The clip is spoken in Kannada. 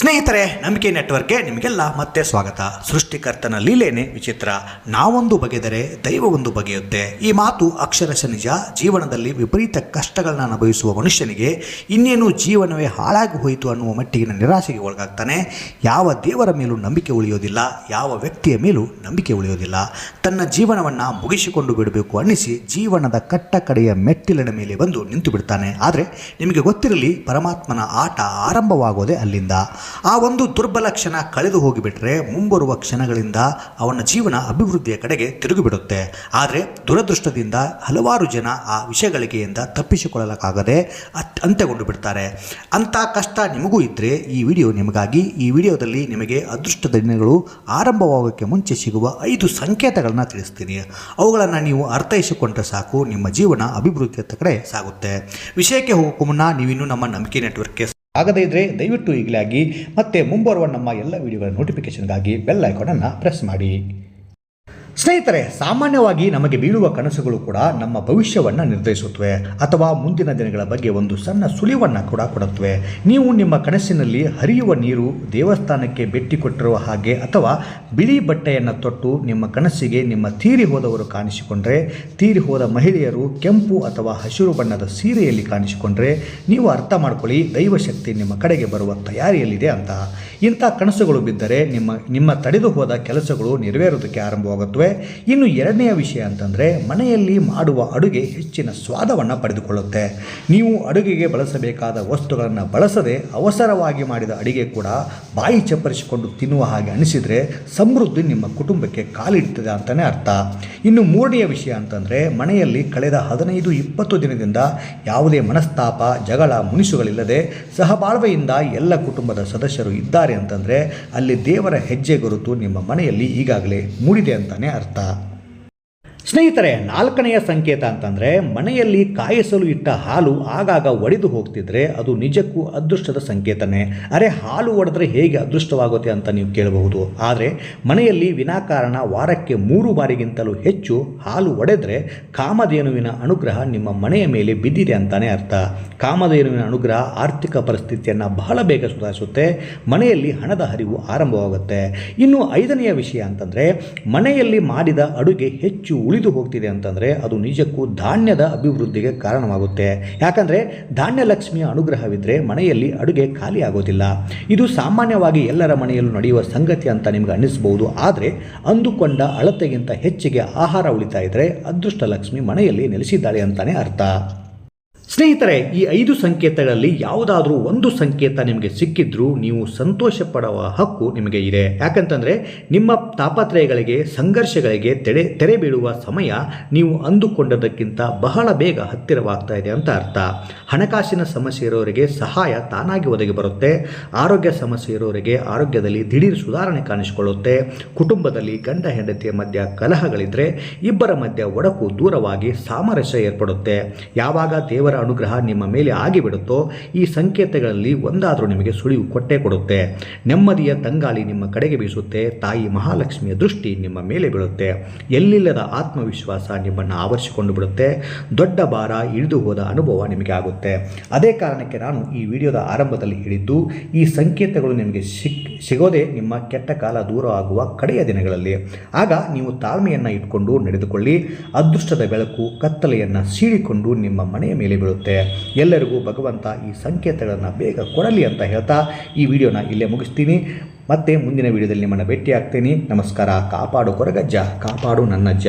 ಸ್ನೇಹಿತರೆ, ನಂಬಿಕೆ ನೆಟ್ವರ್ಕ್ಗೆ ನಿಮಗೆಲ್ಲ ಮತ್ತೆ ಸ್ವಾಗತ. ಸೃಷ್ಟಿಕರ್ತನ ಲೀಲೇನೆ ವಿಚಿತ್ರ. ನಾವೊಂದು ಬಗೆದರೆ ದೈವವೊಂದು ಬಗೆಯುತ್ತೆ ಈ ಮಾತು ಅಕ್ಷರಶ ನಿಜ. ಜೀವನದಲ್ಲಿ ವಿಪರೀತ ಕಷ್ಟಗಳನ್ನ ಅನುಭವಿಸುವ ಮನುಷ್ಯನಿಗೆ ಇನ್ನೇನು ಜೀವನವೇ ಹಾಳಾಗಿ ಹೋಯಿತು ಅನ್ನುವ ಮಟ್ಟಿಗಿನ ನಿರಾಶೆಗೆ ಒಳಗಾಗ್ತಾನೆ. ಯಾವ ದೇವರ ಮೇಲೂ ನಂಬಿಕೆ ಉಳಿಯೋದಿಲ್ಲ. ಯಾವ ವ್ಯಕ್ತಿಯ ಮೇಲೂ ನಂಬಿಕೆ ಉಳಿಯೋದಿಲ್ಲ. ತನ್ನ ಜೀವನವನ್ನು ಮುಗಿಸಿಕೊಂಡು ಬಿಡಬೇಕು ಅನ್ನಿಸಿ ಜೀವನದ ಕಟ್ಟ ಕಡೆಯ ಮೆಟ್ಟಿಲಿನ ಮೇಲೆ ಬಂದು ನಿಂತು ಬಿಡ್ತಾನೆ ಆದರೆ, ನಿಮಗೆ ಗೊತ್ತಿರಲಿ, ಪರಮಾತ್ಮನ ಆಟ ಆರಂಭವಾಗೋದೇ ಅಲ್ಲಿಂದ. ಆ ಒಂದು ದುರ್ಬಲ ಕ್ಷಣ ಕಳೆದು ಹೋಗಿಬಿಟ್ರೆ ಮುಂಬರುವ ಕ್ಷಣಗಳಿಂದ ಅವನ ಜೀವನ ಅಭಿವೃದ್ಧಿಯ ಕಡೆಗೆ ತಿರುಗಿಬಿಡುತ್ತೆ. ಆದರೆ ದುರದೃಷ್ಟದಿಂದ ಹಲವಾರು ಜನ ಆ ವಿಷಯಗಳಿಗೆಯಿಂದ ತಪ್ಪಿಸಿಕೊಳ್ಳಲಾಗದೆ ಅತ್, ಅಂತ್ಯಗೊಂಡು ಬಿಡ್ತಾರೆ. ಅಂಥ ಕಷ್ಟ ನಿಮಗೂ ಇದ್ದರೆ ಈ ವಿಡಿಯೋ ನಿಮಗಾಗಿ. ಈ ವಿಡಿಯೋದಲ್ಲಿ ನಿಮಗೆ ಅದೃಷ್ಟದ ದಿನಗಳು ಆರಂಭವಾಗೋಕ್ಕೆ ಮುಂಚೆ ಸಿಗುವ ಐದು ಸಂಕೇತಗಳನ್ನು ತಿಳಿಸ್ತೀನಿ. ಅವುಗಳನ್ನು ನೀವು ಅರ್ಥೈಸಿಕೊಂಡ್ರೆ ಸಾಕು, ನಿಮ್ಮ ಜೀವನ ಅಭಿವೃದ್ಧಿಯತ್ತ ಕಡೆ ಸಾಗುತ್ತೆ. ವಿಷಯಕ್ಕೆ ಹೋಗೋಕ್ಕೂ ಮುನ್ನ ನೀವಿನ್ನೂ ನಮ್ಮ ನಂಬಿಕೆ ನೆಟ್ವರ್ಕ್ಗೆ ಆಗದೇ ಇದ್ದರೆ ದಯವಿಟ್ಟು ಈಗಲಾಗಿ ಮತ್ತೆ ಮುಂಬರುವ ನಮ್ಮ ಎಲ್ಲ ವಿಡಿಯೋಗಳ ನೋಟಿಫಿಕೇಶನ್ಗಾಗಿ ಬೆಲ್ ಐಕಾನನ್ನು ಪ್ರೆಸ್ ಮಾಡಿ. ಸ್ನೇಹಿತರೆ, ಸಾಮಾನ್ಯವಾಗಿ ನಮಗೆ ಬೀಳುವ ಕನಸುಗಳು ಕೂಡ ನಮ್ಮ ಭವಿಷ್ಯವನ್ನು ನಿರ್ಧರಿಸುತ್ತವೆ ಅಥವಾ ಮುಂದಿನ ದಿನಗಳ ಬಗ್ಗೆ ಒಂದು ಸಣ್ಣ ಸುಳಿವನ್ನು ಕೂಡ ಕೊಡುತ್ತವೆ. ನೀವು ನಿಮ್ಮ ಕನಸಿನಲ್ಲಿ ಹರಿಯುವ ನೀರು ದೇವಸ್ಥಾನಕ್ಕೆ ಭೇಟಿ ಕೊಟ್ಟಿರುವ ಹಾಗೆ ಅಥವಾ ಬಿಳಿ ಬಟ್ಟೆಯನ್ನು ತೊಟ್ಟು ನಿಮ್ಮ ಕನಸಿಗೆ ನಿಮ್ಮ ತೀರಿ ಹೋದವರು ಕಾಣಿಸಿಕೊಂಡ್ರೆ, ತೀರಿ ಹೋದ ಮಹಿಳೆಯರು ಕೆಂಪು ಅಥವಾ ಹಸಿರು ಬಣ್ಣದ ಸೀರೆಯಲ್ಲಿ ಕಾಣಿಸಿಕೊಂಡ್ರೆ ನೀವು ಅರ್ಥ ಮಾಡ್ಕೊಳ್ಳಿ, ದೈವಶಕ್ತಿ ನಿಮ್ಮ ಕಡೆಗೆ ಬರುವ ತಯಾರಿಯಲ್ಲಿದೆ ಅಂತ. ಇಂಥ ಕನಸುಗಳು ಬಿದ್ದರೆ ನಿಮ್ಮ ನಿಮ್ಮ ತಡೆದು ಹೋದ ಕೆಲಸಗಳು ನೆರವೇರೋದಕ್ಕೆ ಆರಂಭವಾಗುತ್ತವೆ. ಇನ್ನು ಎರಡನೆಯ ವಿಷಯ ಅಂತಂದರೆ, ಮನೆಯಲ್ಲಿ ಮಾಡುವ ಅಡುಗೆ ಹೆಚ್ಚಿನ ಸ್ವಾದವನ್ನು ಪಡೆದುಕೊಳ್ಳುತ್ತೆ. ನೀವು ಅಡುಗೆಗೆ ಬಳಸಬೇಕಾದ ವಸ್ತುಗಳನ್ನು ಬಳಸದೆ ಅವಸರವಾಗಿ ಮಾಡಿದ ಅಡುಗೆ ಕೂಡ ಬಾಯಿ ಚಪ್ಪರಿಸಿಕೊಂಡು ತಿನ್ನುವ ಹಾಗೆ ಅನಿಸಿದರೆ ಸಮೃದ್ಧಿ ನಿಮ್ಮ ಕುಟುಂಬಕ್ಕೆ ಕಾಲಿಡ್ತದೆ ಅಂತಲೇ ಅರ್ಥ. ಇನ್ನು ಮೂರನೆಯ ವಿಷಯ ಅಂತಂದರೆ, ಮನೆಯಲ್ಲಿ ಕಳೆದ ಹದಿನೈದು, ಇಪ್ಪತ್ತು ದಿನದಿಂದ ಯಾವುದೇ ಮನಸ್ತಾಪ, ಜಗಳ, ಮುನಿಸುಗಳಿಲ್ಲದೆ ಸಹಬಾಳ್ವೆಯಿಂದ ಎಲ್ಲ ಕುಟುಂಬದ ಸದಸ್ಯರು ಇದ್ದಾರೆ ಅಂತಂದರೆ, ಅಲ್ಲಿ ದೇವರ ಹೆಜ್ಜೆ ಗುರುತು ನಿಮ್ಮ ಮನೆಯಲ್ಲಿ ಈಗಾಗಲೇ ಮೂಡಿದೆ ಅಂತಲೇ ಅರ್ಥ ಸ್ನೇಹಿತರೆ, ನಾಲ್ಕನೆಯ ಸಂಕೇತ ಅಂತಂದರೆ, ಮನೆಯಲ್ಲಿ ಕಾಯಿಸಲು ಇಟ್ಟ ಹಾಲು ಆಗಾಗ ಒಡೆದು ಹೋಗ್ತಿದ್ರೆ ಅದು ನಿಜಕ್ಕೂ ಅದೃಷ್ಟದ ಸಂಕೇತನೇ. ಅರೆ, ಹಾಲು ಒಡೆದ್ರೆ ಹೇಗೆ ಅದೃಷ್ಟವಾಗುತ್ತೆ ಅಂತ ನೀವು ಕೇಳಬಹುದು. ಆದರೆ, ಮನೆಯಲ್ಲಿ ವಿನಾಕಾರಣ ವಾರಕ್ಕೆ ಮೂರು ಬಾರಿಗಿಂತಲೂ ಹೆಚ್ಚು ಹಾಲು ಒಡೆದ್ರೆ ಕಾಮಧೇನುವಿನ ಅನುಗ್ರಹ ನಿಮ್ಮ ಮನೆಯ ಮೇಲೆ ಬಿದ್ದಿದೆ ಅಂತಾನೆ ಅರ್ಥ. ಕಾಮಧೇನುವಿನ ಅನುಗ್ರಹ ಆರ್ಥಿಕ ಪರಿಸ್ಥಿತಿಯನ್ನು ಬಹಳ ಬೇಗ ಸುಧಾರಿಸುತ್ತೆ, ಮನೆಯಲ್ಲಿ ಹಣದ ಹರಿವು ಆರಂಭವಾಗುತ್ತೆ. ಇನ್ನು ಐದನೆಯ ವಿಷಯ ಅಂತಂದರೆ, ಮನೆಯಲ್ಲಿ ಮಾಡಿದ ಅಡುಗೆ ಹೆಚ್ಚು ಉಳಿದು ಹೋಗ್ತಿದೆ ಅಂತಂದರೆ ಅದು ನಿಜಕ್ಕೂ ಧಾನ್ಯದ ಅಭಿವೃದ್ಧಿಗೆ ಕಾರಣವಾಗುತ್ತೆ. ಯಾಕಂದರೆ ಧಾನ್ಯ ಲಕ್ಷ್ಮಿಯ ಅನುಗ್ರಹವಿದ್ದರೆ ಮನೆಯಲ್ಲಿ ಅಡುಗೆ ಖಾಲಿ ಆಗೋದಿಲ್ಲ. ಇದು ಸಾಮಾನ್ಯವಾಗಿ ಎಲ್ಲರ ಮನೆಯಲ್ಲೂ ನಡೆಯುವ ಸಂಗತಿ ಅಂತ ನಿಮ್ಗೆ ಅನ್ನಿಸಬಹುದು ಆದರೆ ಅಂದುಕೊಂಡ ಅಳತೆಗಿಂತ ಹೆಚ್ಚಿಗೆ ಆಹಾರ ಉಳಿತಾ ಇದ್ದರೆ ಅದೃಷ್ಟ ಲಕ್ಷ್ಮಿ ಮನೆಯಲ್ಲಿ ನೆಲೆಸಿದ್ದಾಳೆ ಅಂತಲೇ ಅರ್ಥ. ಸ್ನೇಹಿತರೆ, ಈ ಐದು ಸಂಕೇತಗಳಲ್ಲಿ ಯಾವುದಾದ್ರೂ ಒಂದು ಸಂಕೇತ ನಿಮಗೆ ಸಿಕ್ಕಿದ್ರೂ ನೀವು ಸಂತೋಷ ಪಡುವ ಹಕ್ಕು ನಿಮಗೆ ಇದೆ. ಯಾಕಂತಂದರೆ, ನಿಮ್ಮ ತಾಪತ್ರಯಗಳಿಗೆ, ಸಂಘರ್ಷಗಳಿಗೆ ತೆರೆ ತೆರೆ ಬೀಳುವ ಸಮಯ ನೀವು ಅಂದುಕೊಂಡದಕ್ಕಿಂತ ಬಹಳ ಬೇಗ ಹತ್ತಿರವಾಗ್ತಾ ಇದೆ ಅಂತ ಅರ್ಥ. ಹಣಕಾಸಿನ ಸಮಸ್ಯೆ ಇರೋರಿಗೆ ಸಹಾಯ ತಾನಾಗಿ ಒದಗಿ ಬರುತ್ತೆ. ಆರೋಗ್ಯ ಸಮಸ್ಯೆ ಇರೋರಿಗೆ ಆರೋಗ್ಯದಲ್ಲಿ ದಿಢೀರ್ ಸುಧಾರಣೆ ಕಾಣಿಸಿಕೊಳ್ಳುತ್ತೆ. ಕುಟುಂಬದಲ್ಲಿ ಗಂಡ ಹೆಂಡತಿಯ ಮಧ್ಯ ಕಲಹಗಳಿದ್ರೆ, ಇಬ್ಬರ ಮಧ್ಯ ಒಡಕು ದೂರವಾಗಿ ಸಾಮರಸ್ಯ ಏರ್ಪಡುತ್ತೆ. ಯಾವಾಗ ದೇವರ ಅನುಗ್ರಹ ನಿಮ್ಮ ಮೇಲೆ ಆಗಿಬಿಡುತ್ತೋ, ಈ ಸಂಕೇತಗಳಲ್ಲಿ ಒಂದಾದರೂ ನಿಮಗೆ ಸುಳಿವು ಕೊಟ್ಟೇ ಕೊಡುತ್ತೆ. ನೆಮ್ಮದಿಯ ತಂಗಾಳಿ ನಿಮ್ಮ ಕಡೆಗೆ ಬೀಸುತ್ತೆ, ತಾಯಿ ಮಹಾಲಕ್ಷ್ಮಿಯ ದೃಷ್ಟಿ ನಿಮ್ಮ ಮೇಲೆ ಬೀಳುತ್ತೆ. ಎಲ್ಲಿಲ್ಲದ ಆತ್ಮವಿಶ್ವಾಸ ನಿಮ್ಮನ್ನು ಆವರಿಸಿಕೊಂಡು ಬಿಡುತ್ತೆ. ದೊಡ್ಡ ಭಾರ ಇಳಿದು ಹೋದ ಅನುಭವ ನಿಮಗೆ ಆಗುತ್ತೆ. ಅದೇ ಕಾರಣಕ್ಕೆ ನಾನು ಈ ವಿಡಿಯೋದ ಆರಂಭದಲ್ಲಿ ಹೇಳಿದ್ದು, ಈ ಸಂಕೇತಗಳು ನಿಮಗೆ ಸಿಕ್, ಸಿಗೋದೇ ನಿಮ್ಮ ಕೆಟ್ಟ ಕಾಲ ದೂರ ಆಗುವ ಕಡೆಯ ದಿನಗಳಲ್ಲಿ. ಆಗ ನೀವು ತಾಳ್ಮೆಯನ್ನು ಇಟ್ಕೊಂಡು ನಡೆದುಕೊಳ್ಳಿ, ಅದೃಷ್ಟದ ಬೆಳಕು, ಕತ್ತಲೆಯನ್ನು ಸೀಳಿಕೊಂಡು ನಿಮ್ಮ ಮನೆಯ ಮೇಲೆ ಬೀಳುತ್ತೆ. ಎಲ್ಲರಿಗೂ ಭಗವಂತ ಈ ಸಂಕೇತಗಳನ್ನು ಬೇಗ ಕೊಡಲಿ ಅಂತ ಹೇಳ್ತಾ ಈ ವಿಡಿಯೋನ ಇಲ್ಲೇ ಮುಗಿಸ್ತೀನಿ. ಮತ್ತೆ ಮುಂದಿನ ವಿಡಿಯೋದಲ್ಲಿ ನಿಮ್ಮನ್ನು ಭೇಟಿ ಆಗ್ತೀನಿ ನಮಸ್ಕಾರ. ಕಾಪಾಡು ಕೊರಗಜ್ಜ. ಕಾಪಾಡು ನನ್ನಜ್ಜ.